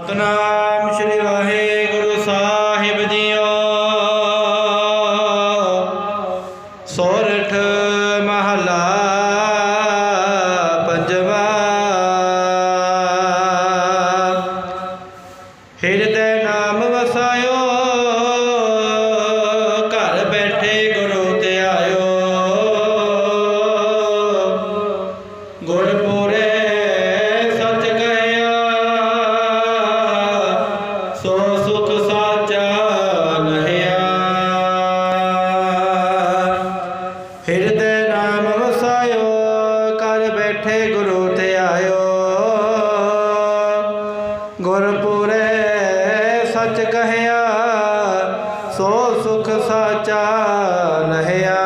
ਸਤਨਾਮ ਸ੍ਰੀ ਵਾਹਿਗੁਰੂ ਸਾਹਿਬ ਜੀਓ। ਸੋਰਠ ਮਹਲਾ ਪੰਜਵਾ। ਹਿਰਦੈ ਨਾਮ ਵਸਾਇਓ। ਕਰ ਗੁਰੂ ਤੇ ਆਇਓ। ਗੁਰਪੁਰੇ ਸੱਚ ਕਹਿਆ, ਸੋ ਸੁਖ ਸਾਚਾ ਲਹਿਆ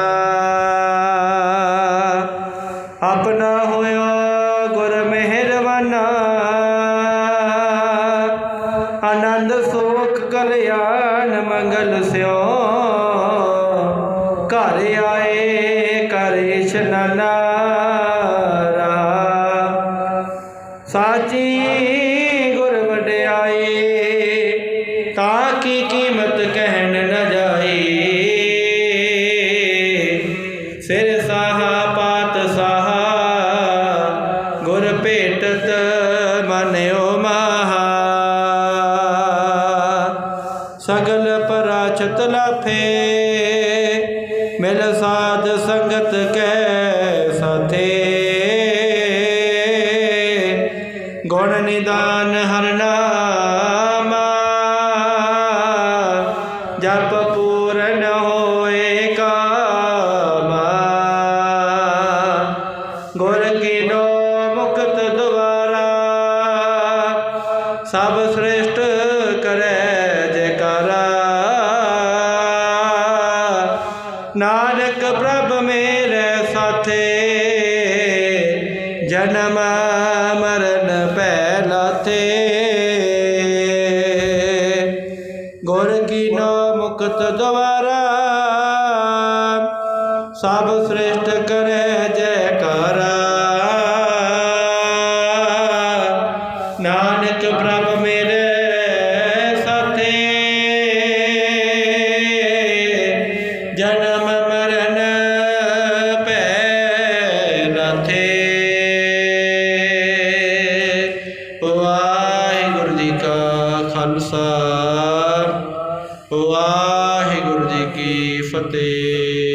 ਆਪਣਾ ਹੋਇਆ ਗੁਰ ਮਿਹਰਬਾਨਾ ਆਨੰਦ ਸੁਖ ਕਲਿਆਣ ਮੰਗਲ ਸਿਓ। ਘਰ ਆਏ ਕਰ ਇਸ਼ਨਾਨਾ। ਸਾਚੀ ਗੁਰ ਵਡਿਆਈ ਤਾਂ ਕੀ ਕੀਮਤ ਕਹਿਣ ਨ ਜਾਈ। ਸਿਰ ਸਾਹਾ, ਪਾਤ ਸਾਹਾ, ਗੁਰ ਭੇਟਤ ਮਨਿਓ ਮਹਾ। ਸਗਲ ਪਰਾਚਤ ਲਾਫੇ, ਮਿਲ ਸਾਧ ਸੰਗਤ ਕੈ ਗੁਣ ਨਿਦਾਨ ਹਰ ਨਾਮਾ। ਜਪ ਪੂਰਨ ਹੋਏ ਕਾਮਾ। ਗੁਰ ਕੀਨੋ ਮੁਕਤ ਦੁਆਰਾ। ਸਭ ਸ੍ਰੇਸ਼ਟ ਕਰੈ ਨਾਨਕ ਪ੍ਰਭ ਮੇਰੇ ਸਾਥੇ। ਜਨਮ ਮੁਕਤ ਦੁਆਰਾ। ਸਭ ਸ੍ਰੇਸ਼ਟ ਕਰੇ ਜੈਕਾਰਾ। ਨਾਨਕ ਪ੍ਰਭ ਵਾਹਿਗੁਰੂ ਜੀ ਕੀ ਫਤਿਹ।